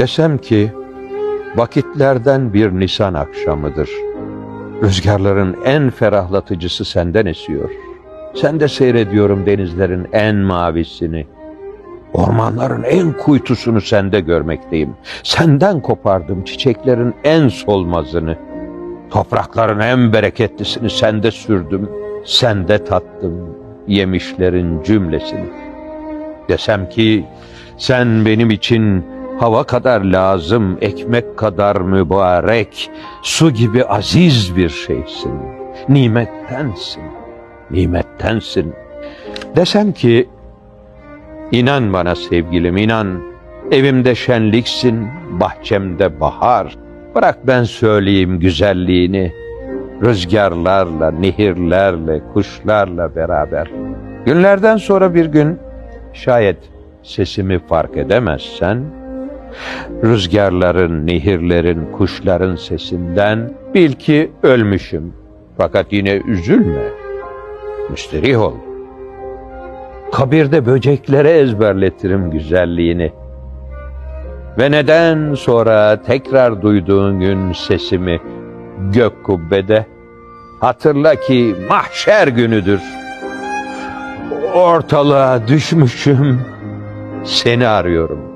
Desem ki vakitlerden bir Nisan akşamıdır. Rüzgarların en ferahlatıcısı senden esiyor. Sen de seyrediyorum denizlerin en mavisini. Ormanların en kuytusunu sende görmekteyim. Senden kopardım çiçeklerin en solmazını. Toprakların en bereketlisini sende sürdüm. Sende tattım yemişlerin cümlesini. Desem ki sen benim için hava kadar lazım, ekmek kadar mübarek, su gibi aziz bir şeysin. Nimettensin, nimettensin. Desem ki inan bana sevgilim inan, evimde şenliksin, bahçemde bahar. Bırak ben söyleyeyim güzelliğini, rüzgarlarla, nehirlerle, kuşlarla beraber. Günlerden sonra bir gün şayet sesimi fark edemezsen, rüzgarların, nehirlerin, kuşların sesinden bil ki ölmüşüm. Fakat yine üzülme, müsterih ol. Kabirde böceklere ezberletirim güzelliğini. Ve neden sonra tekrar duyduğun gün sesimi gök kubbede hatırla ki mahşer günüdür. Ortalığa düşmüşüm, seni arıyorum.